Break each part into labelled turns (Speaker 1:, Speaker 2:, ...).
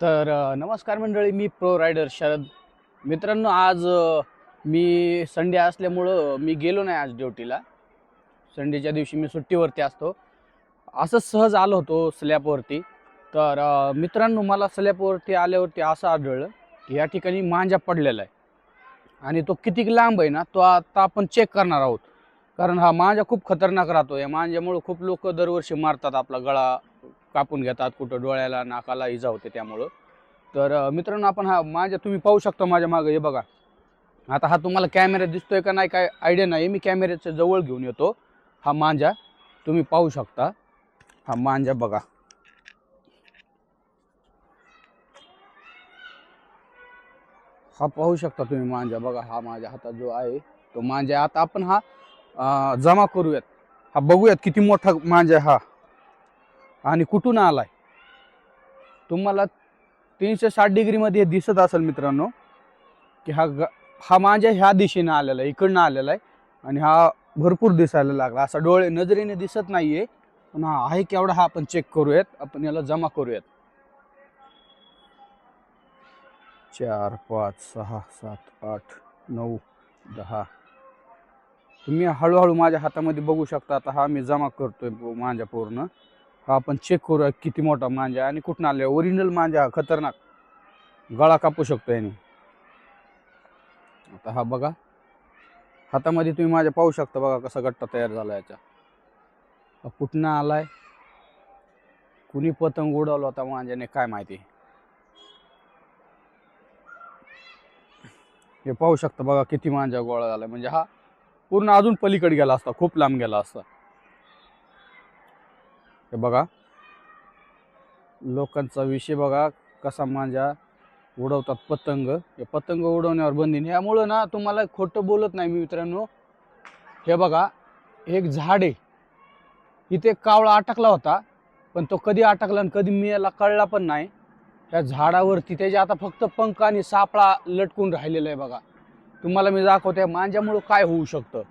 Speaker 1: तर नमस्कार मंडळी मी प्रो रायडर शरद. मित्रांनो आज मी संडे असल्यामुळं मी गेलो नाही आज ड्युटीला. संडेच्या दिवशी मी सुट्टीवरती असतो. असंच सहज आलो होतो स्लॅपवरती तर मित्रांनो मला स्लॅपवरती आल्यावरती असं आढळलं की या ठिकाणी मांजा पडलेला आहे. आणि तो किती लांब आहे ना तो आता आपण चेक करणार आहोत. कारण हा मांजा खूप खतरनाक राहतो. या मांजामुळं खूप लोक दरवर्षी मारतात आपला गळा. कापून घेतात कुठं डोळ्याला नाकाला इजा होते त्यामुळं. तर मित्रांनो आपण हा माझ्या तुम्ही पाहू शकता माझ्या मागं हे बघा. आता हा तुम्हाला कॅमेरा दिसतोय का नाही काय आयडिया नाही. मी कॅमेऱ्याच्या जवळ घेऊन येतो. हा मांजा तुम्ही पाहू शकता. हा मांजा बघा. हा पाहू शकता तुम्ही मांजा. बघा हा माझ्या हातात जो आहे तो मांजा आता आपण हा जमा करूयात. हा बघूयात किती मोठा मांजा हा. आणि कुठून आलाय? तुम्हाला तीनशे साठ डिग्रीमध्ये दिसत असेल मित्रांनो की हा ग हा माझ्या ह्या दिशेनं आलेला आहे इकडनं आलेला आहे आणि हा भरपूर दिसायला लागला. असा डोळे नजरेने दिसत नाही आहे पण हा आहे केवढा हा आपण चेक करूयात. आपण याला जमा करूयात. चार पाच सहा सात आठ नऊ दहा. तुम्ही हळूहळू माझ्या हातामध्ये बघू शकता आता हा मी जमा करतोय माझ्या पूर्ण. आपण चेक करूया किती मोठा मांजा आणि कुठून आले ओरिजिनल मांजा हा खतरनाक. गळा कापू शकतो याने. आता हा बघा. हातामध्ये तुम्ही माझ्या पाहू शकता बघा कसा गट्टा तयार झाला याचा. कुठनं आलाय? कुणी पतंग उडवला होता मांजाने काय माहिती? हे पाहू शकता बघा किती मांजा गोळा झालाय. म्हणजे हा पूर्ण अजून पलीकडे गेला असता खूप लांब गेला असता. हे बघा. लोकांचा विषय बघा कसा मांजा उडवतात पतंग. हे पतंग उडवण्यावर बंदी नाही. यामुळं ना तुम्हाला खोटं बोलत नाही मी मित्रांनो. हे बघा एक झाड आहे. इथे कावळा अटकला होता पण तो कधी अटकला आणि कधी मी याला कळला पण नाही. त्या झाडावरती त्याचे आता फक्त पंख आणि सापळा लटकून राहिलेला आहे बघा. तुम्हाला मी दाखवते मांज्यामुळं काय होऊ शकतं?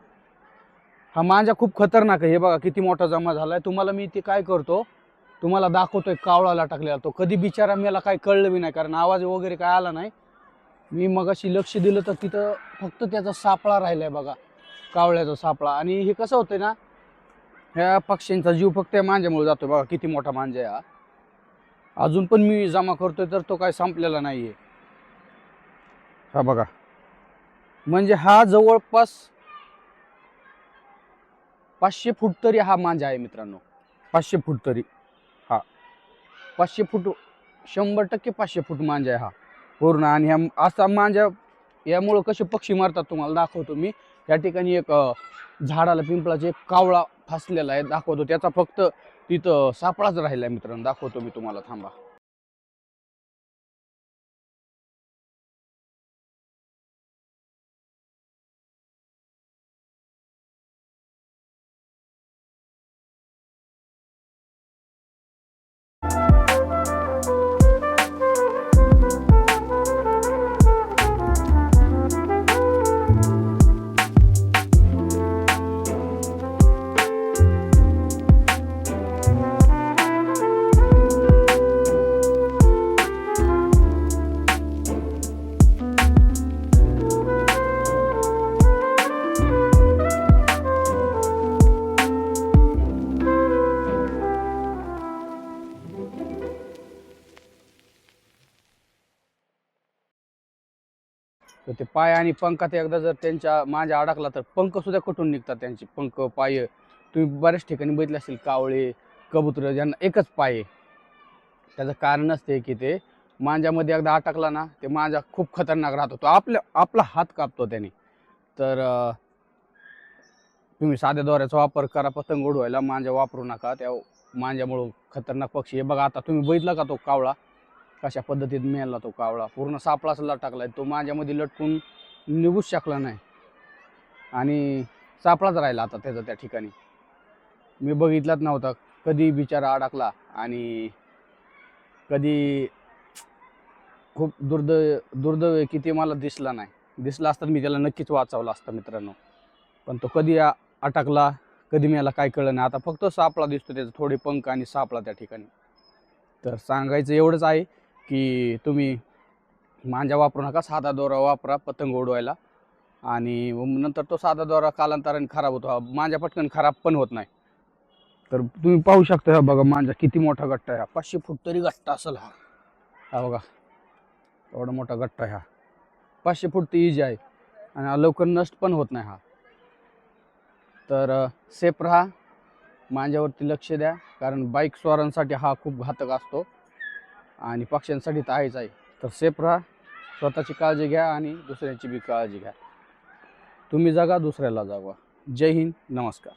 Speaker 1: हा मांजा खूप खतरनाक आहे. हे बघा किती मोठा जमा झालाय. तुम्हाला मी ते काय करतो? तुम्हाला दाखवतोय कावळाला टाकलेला तो. कधी बिचारा मला काय कळलं बी नाही कारण आवाज वगैरे काय आला नाही. मी मगाशी लक्ष दिलं तर तिथं फक्त त्याचा सापळा राहिलाय बघा. कावळ्याचा सापळा. आणि हे कसं होतंय ना ह्या पक्ष्यांचा जीव फक्त या मांज्यामुळे जातो बघा. किती मोठा मांजा आहे हा. अजून पण मी जमा करतोय तर तो काय संपलेला नाहीये. हा बघा. म्हणजे हा जवळपास पाचशे फूट तरी हा मांजा आहे मित्रांनो. पाचशे फूट तरी. हा. पाचशे फूट शंभर टक्के पाचशे फूट मांजा आहे हा. पूर्ण. आणि ह्या असा मांजा यामुळं कसे पक्षी मारतात तुम्हाला दाखवतो मी. या ठिकाणी एक झाडाला पिंपळाचा एक कावळा फासलेला आहे दाखवतो. त्याचा फक्त तिथं सापळाच राहिला आहे मित्रांनो. दाखवतो मी तुम्हाला. थांबा. तर ते पाय आणि पंखात एकदा जर त्यांच्या माझ्या अडकला तर पंख सुद्धा कुठून निघतात त्यांचे. पंख पाय. तुम्ही बऱ्याच ठिकाणी बघितले असतील कावळे कबुतर ज्यांना एकच पाय आहे. त्याचं कारण असते की ते मांजामध्ये एकदा अटकला ना ते मांजा खूप खतरनाक राहतो. तो आपल्या आपला हात कापतो त्याने. तर तुम्ही साध्या दोऱ्याचा वापर करा पतंग उडवायला मांजा वापरू नका. त्या मांजामुळं खतरनाक पक्षी हे बघा आता तुम्ही बघितला का तो कावळा? कशा पद्धतीत मेला तो कावळा? पूर्ण सापळाच लटकलाय तो माझ्यामध्ये लटकून निघूच शकला नाही. आणि सापळाच राहिला आता त्याचा त्या ठिकाणी. मी बघितलाच नव्हता. कधी बिचारा अडकला आणि कधी खूप दुर्द दुर्दैव किती की ते मला दिसला नाही. दिसला असता मी त्याला नक्कीच वाचवलं असतं मित्रांनो. पण तो कधी अटकला कधी मला काय कळलं नाही. आता फक्त सापळा दिसतो त्याचा. थोडे पंख आणि सापळा त्या ठिकाणी. तर सांगायचं एवढंच आहे की तुम्ही मांजा वापरू नका साधा दोरा वापरा पतंग उडवायला. आणि नंतर तो साधा दोरा कालांतराने खराब होतो. मांजा पटकन खराब पण होत नाही. तर तुम्ही पाहू शकता हा बघा मांजा किती मोठा गट्टा आहे. हा पाचशे फूट तरी गट्टा असेल हा. हा बघा एवढा मोठा गट्टा आहे हा. पाचशे फूट ती इजी आहे. आणि लवकर नष्ट पण होत नाही हा. तर सेफ राहा. मांजावरती लक्ष द्या. कारण बाईक स्वारांसाठी हा खूप घातक असतो. आणि पक्ष्यांसाठी तर आहेच आहे. तर सेफ राहा स्वतःची काळजी घ्या आणि दुसऱ्यांची बी काळजी घ्या. तुम्ही जगा दुसऱ्याला जागा. जय हिंद नमस्कार.